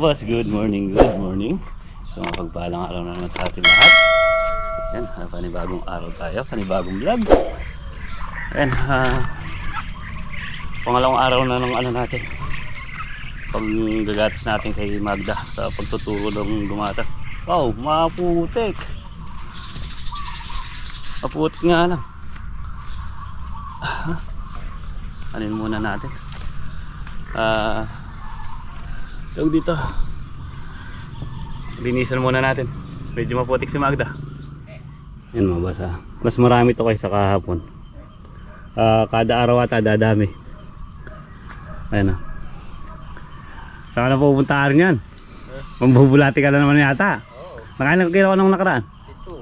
boss, good morning, good morning. So mapagpalang araw na naman sa ating lahat. Yan, ah, panibagong araw tayo, panibagong vlog. Yan, ah, pangalawang araw na ng ano natin. Pag gagatas natin kay Magda sa pagtuturo ng dumatas. Wow, maputik. Maputik nga lang. Anin muna natin. Ah, Tawag dito. Linisan muna natin. Medyo maputik si Magda. Yan ah. Mas marami to kaysa kahapon. Ah, kada araw ata dadami. Ayan ah. Saan ka na pupunta rin yan? Mambubulati ka na naman yata. Oo, Nakailan ka kilo nung nakaraan? ito.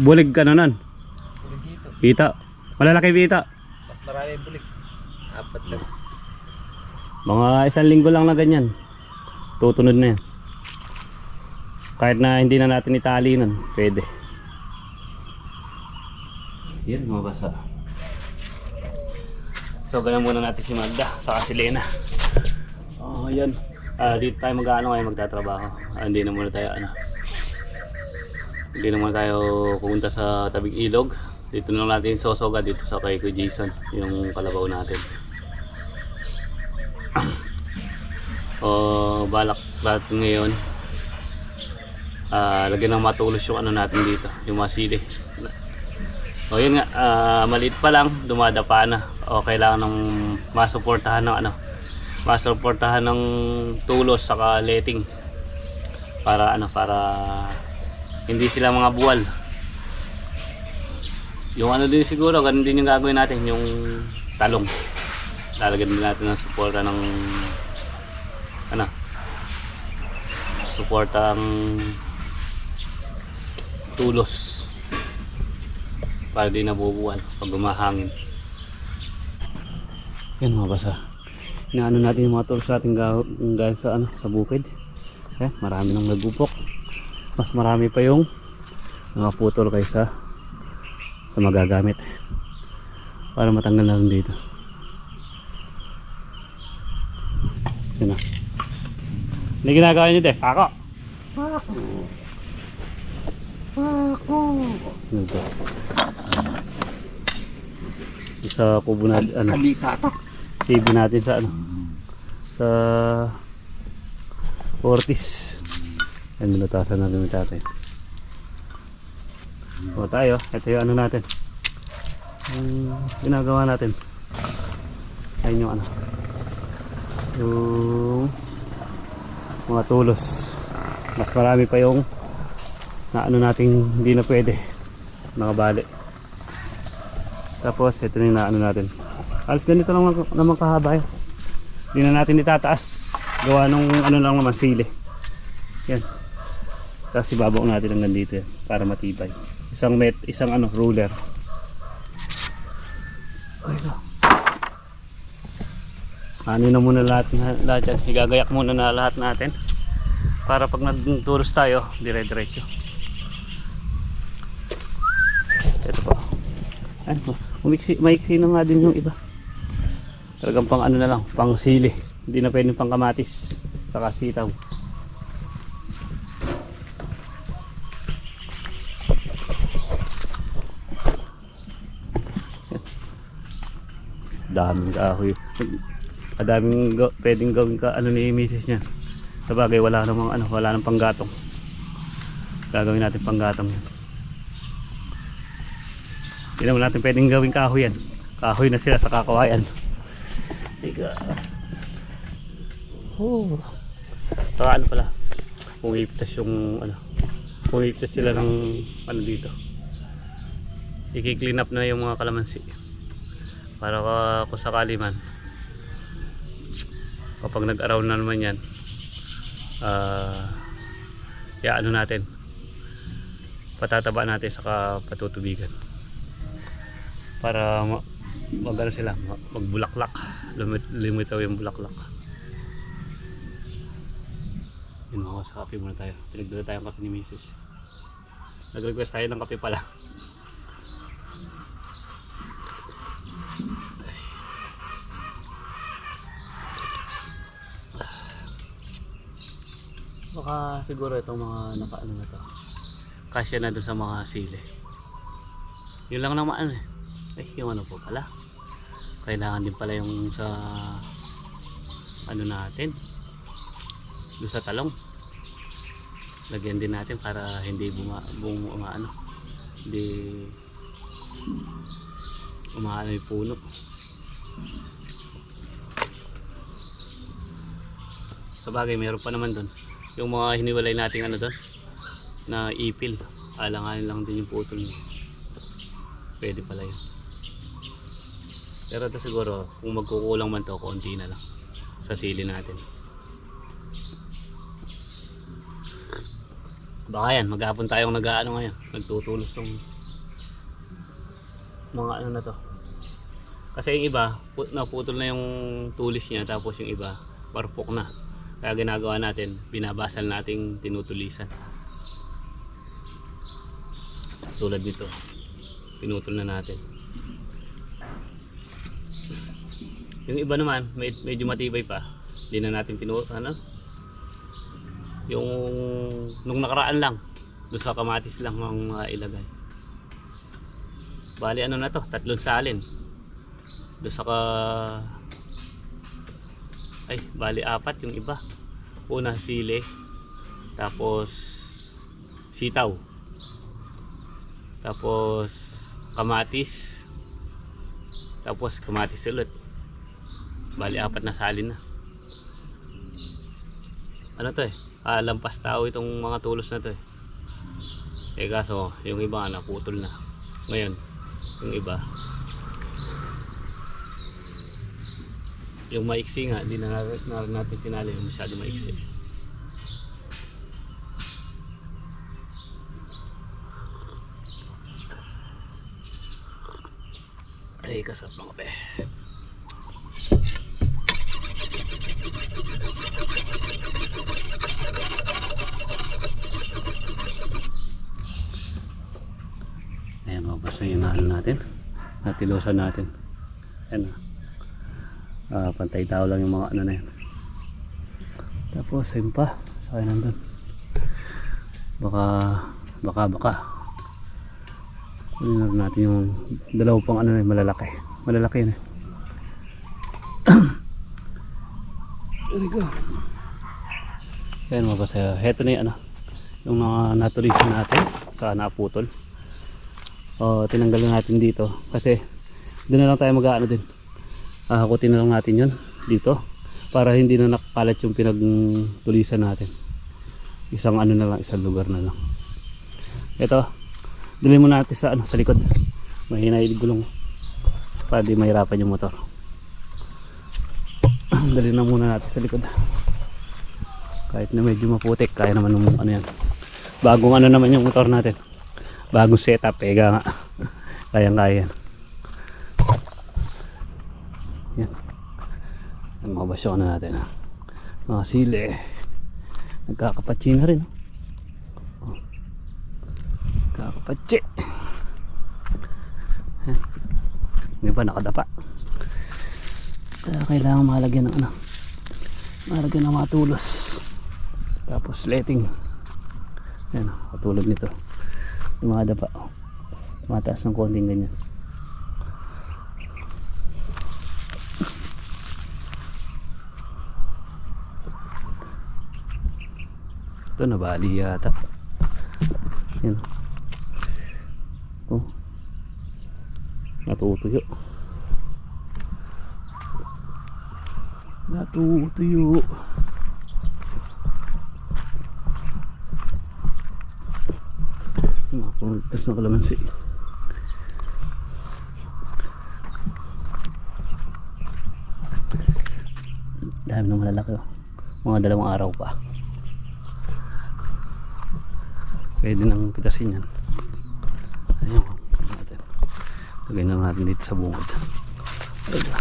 Bulig ka na nun. Bulig dito. Bita. Malalaki bita. Mas marami bulig. Apat na. Mga isang linggo lang na ganyan. Tutunod na yan. Kahit na hindi na natin itali nun, pwede. Yan mga basa. So ganyan muna natin si Magda, saka si Lena. Oh, yan. Ah, dito tayo mag-ano ngayon magtatrabaho. Ah, hindi na muna tayo ano. Hindi na muna tayo pupunta sa tabing ilog. Dito na lang natin sosoga dito sa kay Jason, yung kalabaw natin. O balak natin ngayon ah lagyan ng matulos yung ano natin dito yung mga sili. O yun nga ah, maliit pa lang dumadapa na. O kailangan ng masuportahan ng ano masuportahan ng tulos saka letting para ano para hindi sila mga buwal. Yung ano din siguro ganun din yung gagawin natin yung talong. Lalagyan din natin ng suporta ng ano? Suporta ang tulos. Para di nabubuwal pag gumahangin. Yan mga basa. Inaano natin yung mga tulos natin ga- galing sa ano sa bukid. Yan marami nang nagupok mas marami pa yung mga putol kaysa sa magagamit. Para matanggal na rin dito. Yun na. Ano ginagawa niyo, te? Ako. Ako. Ako. Ano to? Sa kubo natin, ano? Kalitata. Sibi natin sa ano? Sa Ortiz. Yan, minutasan natin yung tatay. O tayo, ito yung ano natin. Yung ginagawa natin. Ayun yung ano yung mga tulos. Mas marami pa yung na ano nating hindi na pwede. Nakabali tapos ito na yung naano natin. Alas ganito lang naman- kahaba yun hindi na natin itataas. Gawa nung ano lang naman sili. Yan. Tapos ibabaw natin hanggang dito yan para matibay. Isang met isang ano ruler. Ay ito ano na muna lahat, lahat yan. Igagayak muna na lahat natin. Para pag nagtulos tayo, dire-diretso. Ito po. Ay, umiksi, maiksi na nga din yung iba. Talagang pang ano na lang, pang sili. Hindi na pwedeng pang kamatis. Saka sitaw. daming kahoy kadaming ga- pwedeng gawin ka ano ni misis niya. Sa bagay wala namang ano wala nang panggatong. Gagawin natin panggatong yan. Hindi naman natin pwedeng gawin kahoy yan. Kahoy na sila sa kakawayan. Tiga. oh. Saka ano pala pumiptas yung ano pumiptas sila ng ano dito. I-clean up na yung mga kalamansi. Para ka- kung sakali man kapag nag-araw na naman yan ah ya ano natin patataba natin saka patutubigan para ma- mag ano sila ma- magbulaklak lumit, lumitaw yung bulaklak. Yun sa kape muna tayo. Pinagdala tayong kape ni misis nag request tayo ng kape pala Baka siguro itong mga nakaano na to. Kasya na doon sa mga sili. Yun lang naman eh. Eh, yung ano po pala. Kailangan din pala yung sa ano natin. Doon sa talong. Lagyan din natin para hindi buma, bum, uma, ano, hindi umaano yung puno. Sa bagay, meron pa naman doon. Yung mga hiniwalay nating ano doon, na ipil. Alanganin lang din yung putol niya. Pwede pala yun. Pero ito siguro, kung magkukulang man to, konti na lang sa sili natin. Baka yan, maghapon tayong nag-ano ngayon, nagtutulos ng mga ano na to. Kasi yung iba, put, naputol na yung tulis niya, tapos yung iba, parpok na. Kaya ginagawa natin, binabasal nating tinutulisan. Tulad nito, pinutol na natin. Yung iba naman, med medyo matibay pa. Hindi na natin pinu ano? Yung nung nakaraan lang, doon sa kamatis lang ang mga ilagay. Bali ano na to, tatlong salin. Doon sa ka ay, bali apat yung iba. Una sili, tapos sitaw. Tapos kamatis. Tapos kamatis ulit. Bali apat na salin na. Ano to eh? Ah, lampas tao itong mga tulos na to eh. Eh kaso, yung iba naputol na. Ngayon, yung iba yung maiksi nga, hindi na, na, na natin sinali yung masyado maiksi. Ay, kasap mga pe. Ayan, mabas na yung natin. Natilosan natin. Ayan. Ah, pantay tao lang yung mga ano na yan. Tapos, ayun pa. Sakay nandun. Baka, baka, baka. Kunin na natin yung dalawa pang ano na yun, malalaki. Malalaki yun eh. There we go. Ayan mga basaya. Heto na yung ano. Yung mga natulisan natin sa naputol. O, tinanggal na natin dito. Kasi, doon na lang tayo mag-ano din. Hahakutin na lang natin yun dito. Para hindi na nakakalat yung pinagtulisan natin. Isang ano na lang, isang lugar na lang. Ito, Dali mo natin sa ano sa likod. Mahina yung gulong. Para di mahirapan yung motor. Dali na muna natin sa likod. Kahit na medyo maputik, kaya naman ng ano yan. Bagong ano naman yung motor natin. Bagong setup, pega nga. Kayang kaya yan. Yan. Ang mga basyo na natin. Ha? Mga sili. Nagkakapatsi na rin. oh. Kakapatsi. Hindi ba nakadapa? Kaya kailangan malagyan ng ano. Malagyan ng mga tulos. Tapos letting. Yan, katulad nito. Yung mga dapa. oh. Mataas ng konting ganyan. Ito nabali yata. Yan. Oh. Natutuyo. Natutuyo. Mga pumuntas na kalamansi. Dami ng malalaki oh. Mga dalawang araw pa. Pwede nang pitasin yan. Ayun, natin. Lagay na natin dito sa bungod. Ayun.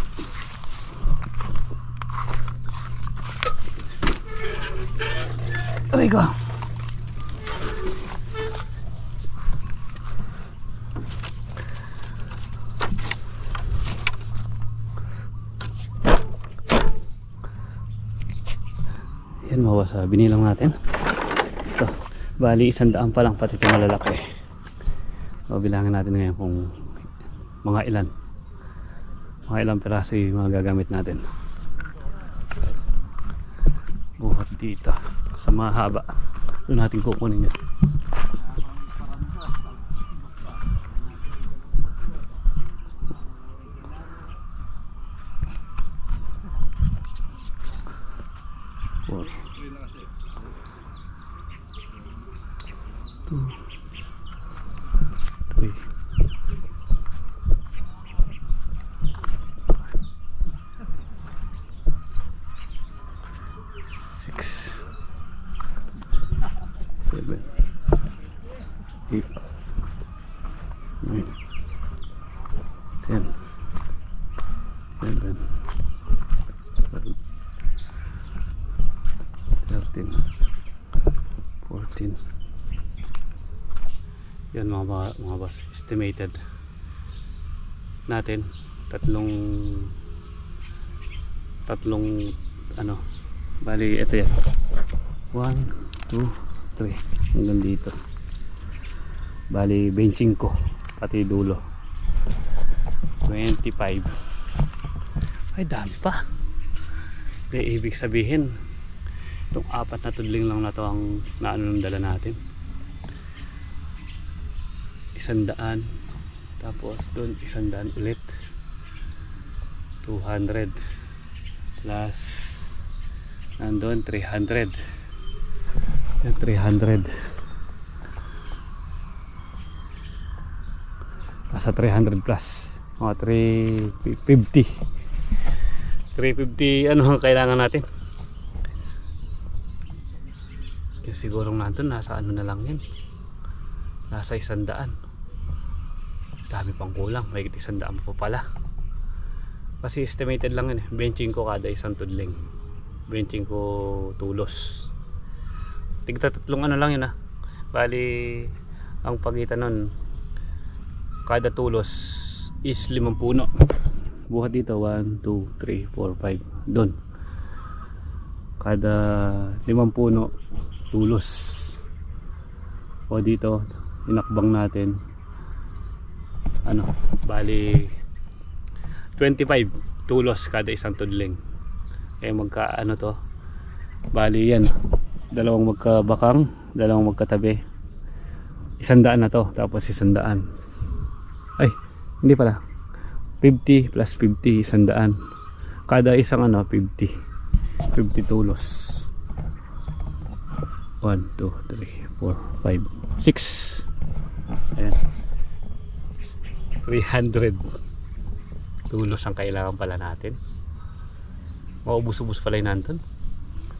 Ko. Yan, mawasabi nilang natin. Bali, isang daan pa lang pati ito malalaki. O, bilangin natin ngayon kung mga ilan. Mga ilang piraso yung mga gagamit natin. Buhat dito. Sa mahaba. Doon natin kukunin yun. Mga, mga boss estimated natin tatlong tatlong ano bali ito yan. 1 2 3 hanggang dito. Bali benching ko pati dulo. 25 ay dami pa. Di ibig sabihin itong apat na tudling lang na to ang naano ng dala natin isang daan tapos doon isang daan ulit 200 plus nandun 300 yan 300 nasa 300 plus. Mga 350 350 ano ang kailangan natin? Yung sigurong nandun nasa ano na lang yun? Nasa isandaan dami pang kulang. May isandaan pa pala. Kasi estimated lang yun eh. Benching ko kada isang tudling. Benching ko tulos. Tigta tatlong ano lang yun ah. Bali ang pagitan nun kada tulos is limang puno. Buhat dito 1, 2, 3, 4, 5 doon kada limang puno tulos. O dito inakbang natin ano bali 25 tulos kada isang tudling. Eh magka ano to? Bali yan dalawang magkabakang dalawang magkatabi. Isang daan na to tapos isang daan ay hindi pala. 50 plus 50 isang daan kada isang ano 50 50 tulos. 1, 2, 3, 4, 5, 6 ayan 300 tulos ang kailangan pala natin. Maubos-ubos pala yun nandun.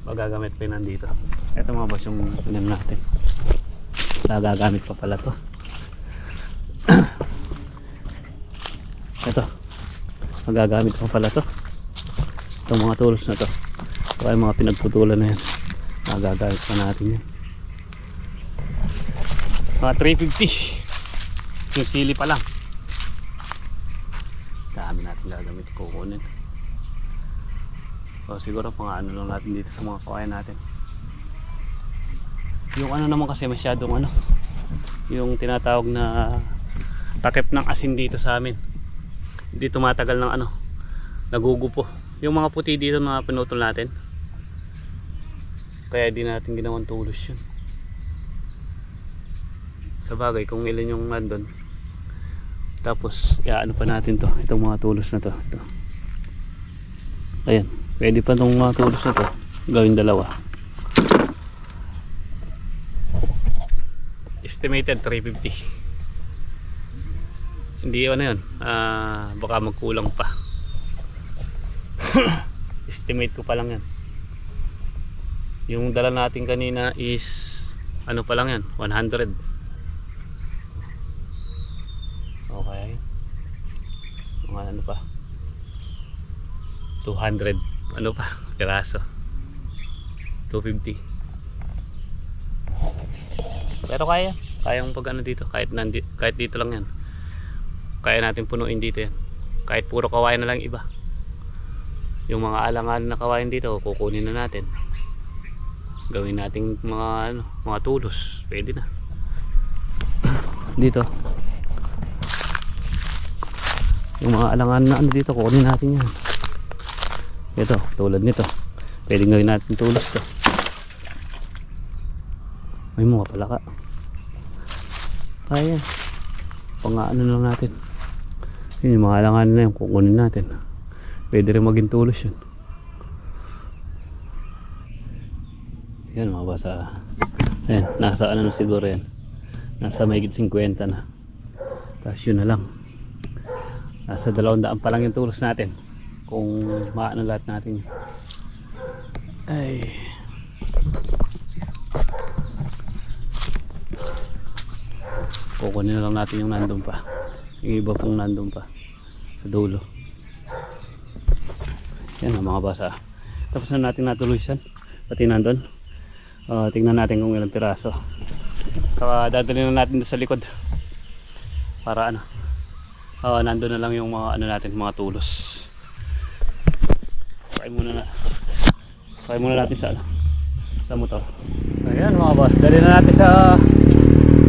Magagamit pa yun nandito. Ito mga boss yung tunim natin. Nagagamit pa pala to. Ito. Magagamit pa pala to. Itong mga tulos na to. Ito yung mga pinagputulan na yan. Magagamit pa natin yan. Mga 350 yung sili pa lang dami natin gagamit kukunin. So siguro pang ano lang natin dito sa mga kawayan natin. Yung ano naman kasi masyadong ano yung tinatawag na takip ng asin dito sa amin. Hindi tumatagal ng ano nagugupo. Yung mga puti dito na pinutol natin kaya di natin ginawang tulos yun. Sa bagay kung ilan yung nandun tapos iaano pa natin to itong mga tulos na to. Ito. ayan pwede pa itong mga tulos na to gawin dalawa. Estimated 350 hindi ano yun? Ah, baka magkulang pa. Estimate ko pa lang yan. Yung dala natin kanina is ano pa lang yan? 100 okay. Mga ano pa? 200 ano pa? Piraso. 250 pero kaya. Kayang pag ano dito. Kahit, nandi, kahit dito lang yan. Kaya natin punuin dito yan. Kahit puro kawain na lang iba. Yung mga alangan na kawain dito kukunin na natin. Gawin nating mga ano, mga tulos. Pwede na. dito. Yung mga alangan na ano dito, kukunin natin yan. Ito, tulad nito. Pwede gawin natin tulos to. May mga palaka. Ayan. Pang ano lang natin. Yun yung mga alangan na yun, kukunin natin. Pwede rin maging tulos yun. Yan mga basa. Nasa ano na siguro yan. Nasa mahigit 50 na. Tapos yun na lang. Nasa dalawang daan pa lang yung tulos natin. Kung maano lahat natin. Ay. Kukunin na lang natin yung nandun pa. Yung iba pong nandun pa. Sa dulo. Yan ang mga basa. Tapos na natin natuloy Pati nandun. Uh, tingnan natin kung ilang piraso. Saka dadalhin na natin sa likod. Para ano. Uh, nandun na lang yung mga ano natin, mga tulos. Sakay muna na. Sakay muna natin sa ano. Sa motor. Ayan mga boss. Dali na natin sa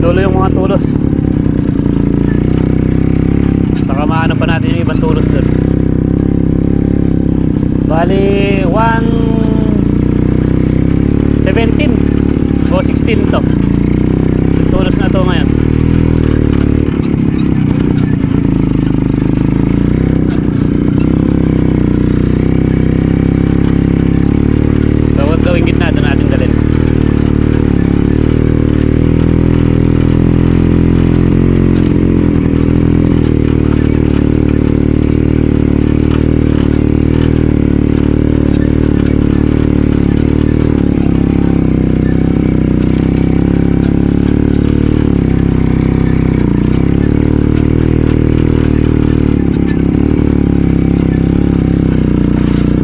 dulo yung mga tulos. Saka maano pa natin yung ibang tulos doon. Bali 1 17 o 16 to. Yung tulos na to ngayon. Bawat gawing gitna doon natin dalhin.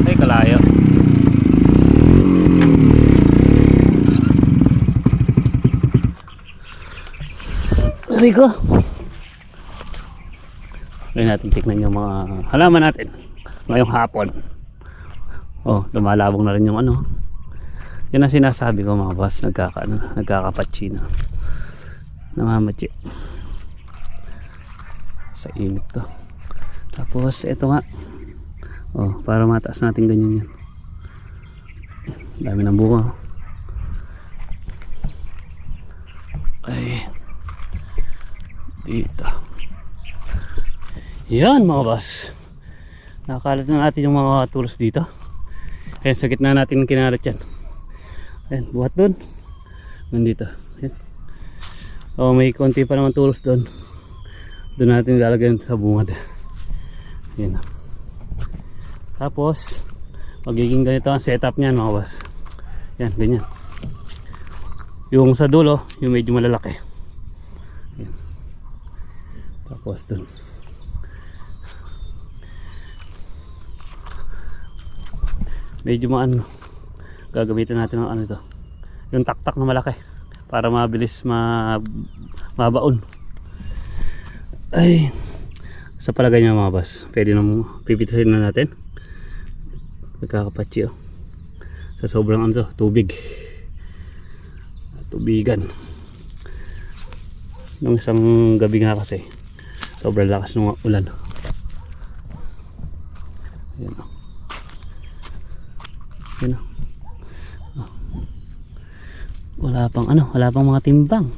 Ay, kalayo. Aray ko. Ngayon natin tignan yung mga halaman natin. Ngayong hapon. Oh, lumalabong na rin yung ano. Yan ang sinasabi ko mga boss. Nagkaka, ano, nagkakapatsi na. Namamatsi. Sa init to. Tapos, ito nga. Oh, para mataas natin ganyan yan. Dami ng bunga. Ay. Dito. Yan mga boss. Nakalat na natin yung mga tools dito. Ayan, sa gitna natin kinalat yan. Ayan, buhat doon. Nandito. Ayan. Oh, may konti pa naman tools doon. Doon natin lalagyan sa bungad. Ayan. Tapos, magiging ganito ang setup niyan mga boss. Yan, ganyan. Yung sa dulo, yung medyo malalaki. Tapos dun. Medyo maano. Gagamitin natin ng ano to. Yung taktak na malaki. Para mabilis ma mabaon. Ay. Sa palagay niya mga boss. Pwede nang pipitasin na natin nagkakapatsi oh. sa sobrang ano to, tubig tubigan nung isang gabi nga kasi sobrang lakas ng ulan. Ayan oh. ayan oh. Oh. wala pang ano wala pang mga timbang.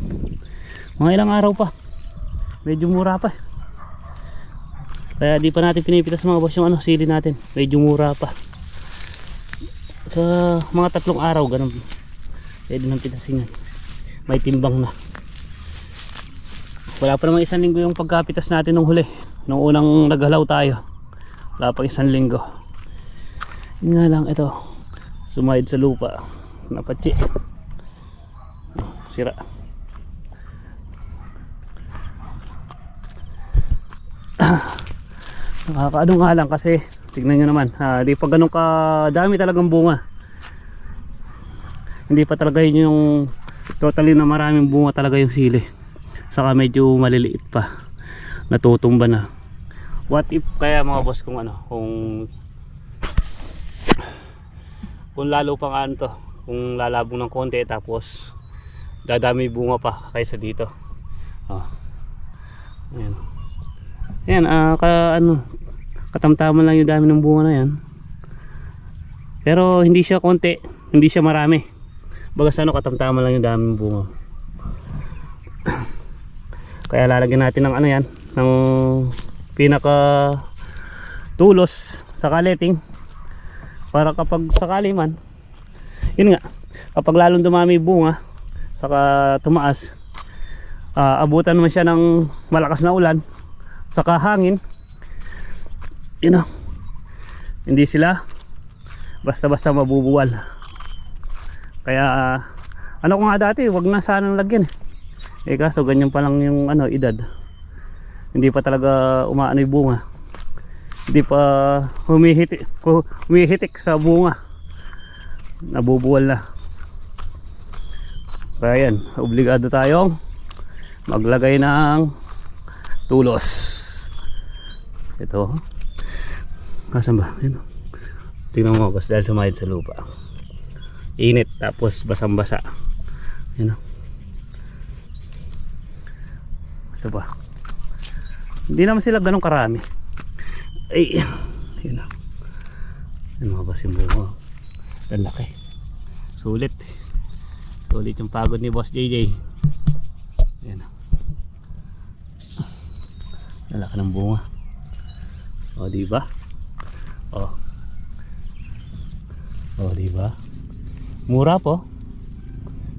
Mga ilang araw pa. Medyo mura pa. Kaya di pa natin pinipitas mga boss yung ano sili natin. Medyo mura pa. Sa mga tatlong araw ganun. Pwede nang pitasin may timbang na wala pa naman isang linggo yung pagkapitas natin nung huli. Nung unang naghalaw tayo. Wala pa isang linggo. Yun nga lang ito sumahid sa lupa. Napatsi. Sira. Nakakaano nga lang kasi tignan nyo naman. Ha, di pa ganun kadami talagang bunga. Hindi pa talaga yun yung totally na maraming bunga talaga yung sili saka medyo maliliit pa natutumba na what if kaya mga boss kung ano kung kung lalo pang ano to kung lalabong ng konti tapos dadami bunga pa kaysa dito. Oh. Ayan. Ayan, ah, ka, ano, katamtaman lang yung dami ng bunga na yan. Pero hindi siya konti, hindi siya marami. Bagas ano, katamtaman lang yung dami ng bunga. Kaya lalagyan natin ng ano yan, ng pinaka tulos sa kaleting. Para kapag sakali man yun nga kapag lalong dumami bunga saka tumaas ah, abutan naman siya ng malakas na ulan saka hangin yun know, hindi sila basta basta mabubuwal. Kaya ah, ano ko nga dati wag na sanang lagyan eh, eh kaso ganyan pa lang yung ano edad. Hindi pa talaga umaano yung bunga. Hindi pa humihitik, hu- humihitik sa bunga. Nabubuwal na. Kaya yan obligado tayong maglagay ng tulos. Ito. Kasan ba? Ayun. tingnan mo kasi dahil sumayad sa lupa. Init tapos basang basa yun o ito ba hindi naman sila ganun karami. Ay yun na. Yun mga boss yung bunga ang laki. Sulit. Sulit yung pagod ni boss JJ yan na. Ang laki ng bunga. O diba? O. O diba? Mura po.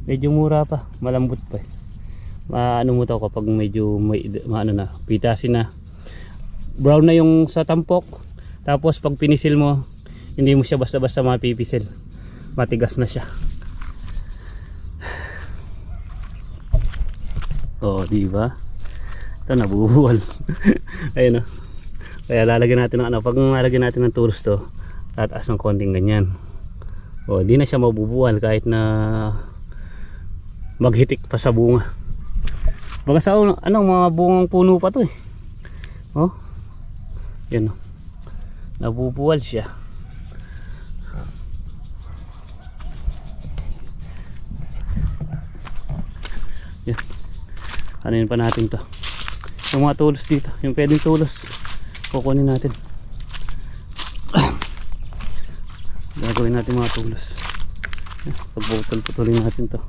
Medyo mura pa. Malambot pa eh maano mo to kapag medyo may maano na pitasin na. Brown na yung sa tampok. Tapos pag pinisil mo hindi mo siya basta basta mapipisil. Matigas na siya. Oh di ba? Ito nabubuwal. Ayun o kaya lalagyan natin ng ano pag lalagyan natin ng tulos to tataas ng konting ganyan. Oh di na siya mabubuwal kahit na maghitik pa sa bunga Baga sa ano, mga bungang puno pa to eh. Oh. Yan oh. Nabubuwal siya. Yan. Kanin pa natin to. Yung mga tulos dito. Yung pwedeng tulos. Kukunin natin. Gagawin natin mga tulos. Yan. Pagputol-putulin natin to.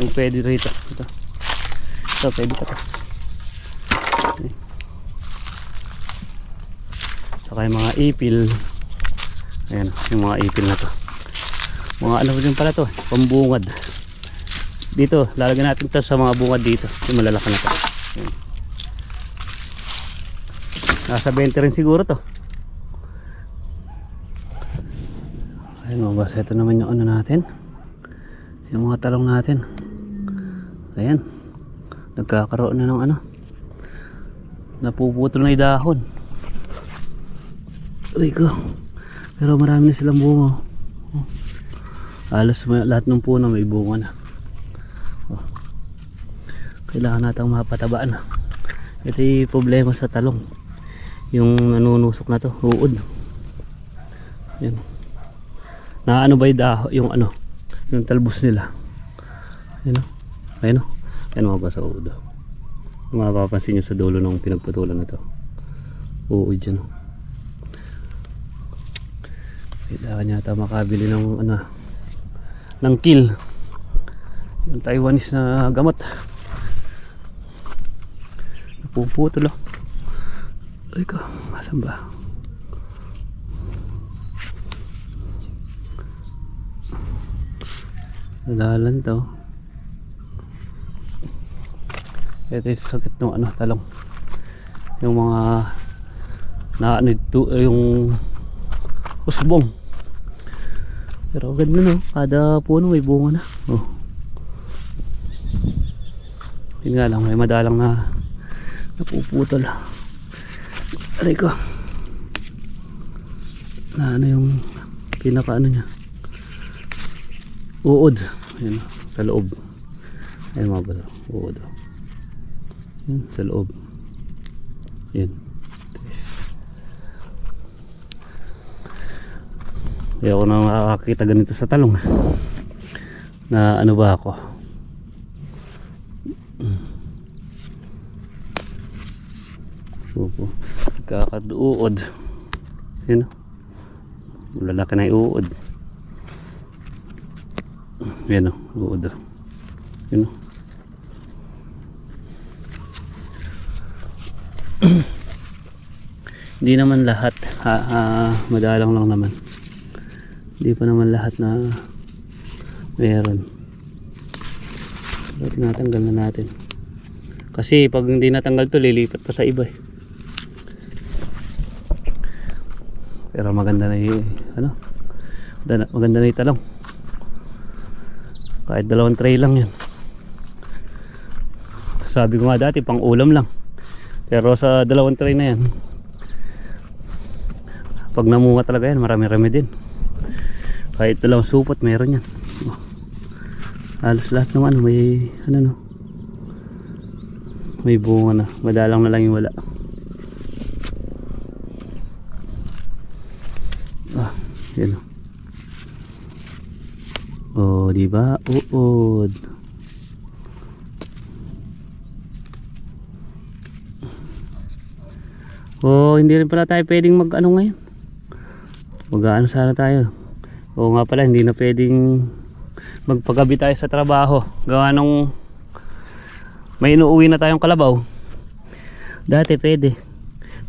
Yung pwede rito. Ito. Ito, pwede pa to. Saka yung mga ipil. Ayan, yung mga ipil na to. Mga ano din pala to, pambungad. Dito, lalagyan natin to sa mga bungad dito. Yung malalaki na to. Ayan. Nasa 20 rin siguro to. Ayan mga boss, ito naman yung ano natin. Yung mga talong natin. Ayan nagkakaroon na ng ano? Napuputol na yung dahon. Aray ko. Pero marami na silang bunga oh. halos may, lahat ng puno may bunga na. Oh. kailangan natang mapatabaan ito yung problema sa talong. Yung nanunusok na to uod. Yan na ano ba yung daho yung ano yung talbos nila? Yan o ayun o yan mga basa uod Kung mapapansin nyo sa dulo ng pinagputulan na to. Uod dyan o kailangan yata makabili ng ano ng kill. Yung Taiwanese na gamot. Napuputol o ay ko masan ba? Nalalan to ito yung sakit ng ano talong. Yung mga na ano ito yung usbong. Pero ganda no? Kada puno may bunga na. Oh. yun nga lang may madalang na napuputol. Aray ko. Na ano yung pinaka ano niya? Uod. Ayun oh, sa loob. Ayun mga bro uod. oh. Yan, sa loob. Yan. Yes. Ayaw ko na makakita ganito sa talong. na ano ba ako. Opo. Kakaduod. Yun. o. Lalaki na yung uod. Yan o. Uod. o. Yun o. Hindi naman lahat. Ha, ha, madalang lang naman. Hindi pa naman lahat na meron. Pero tinatanggal na natin. Kasi pag hindi natanggal to lilipat pa sa iba eh. Pero maganda na yung ano? Maganda, na yung talong. Kahit dalawang tray lang yan. Sabi ko nga dati pang ulam lang. Pero sa dalawang tray na yan, pag namunga talaga yan, marami-rami din. Kahit dalawang supot, meron yan. Oh. Halos lahat ng ano, may, ano no, may bunga na. Madalang na lang yung wala. Ah, yan o. Oh, di ba? Uod. Oh, hindi rin pala tayo pwedeng mag ano ngayon. Mag-ano sana tayo. Oo nga pala, hindi na pwedeng magpagabi tayo sa trabaho. Gawa nung may inuuwi na tayong kalabaw. Dati pwede.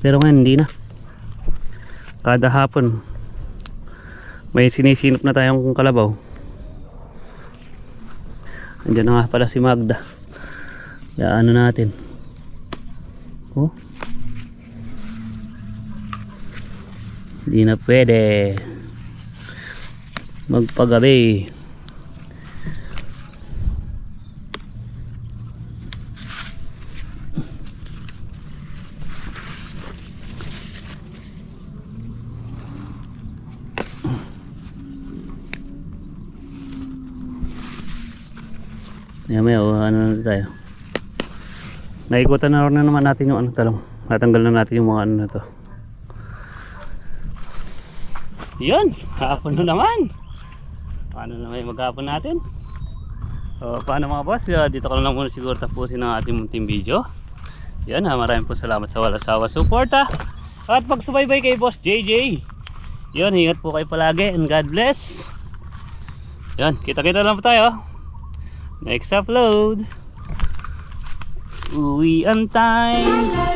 Pero ngayon hindi na. Kada hapon may sinisinop na tayong kalabaw. Andiyan na nga pala si Magda. Kaya ano natin. Oh. Hindi na pwede. Magpagabi. Maya maya, oh, ano na tayo. Naikutan na na naman natin yung ano talong. Natanggal na natin yung mga ano na to. Yun, hapon na naman. Paano na may maghapon natin? So, paano mga boss? Uh, dito ko lang muna siguro tapusin ang ating munting video. Yan ha, maraming po salamat sa walang sawa suporta. At pagsubaybay kay Boss JJ. Yun, ingat po kayo palagi and God bless. Yan, kita-kita lang po tayo. Next upload. Uwi ang time.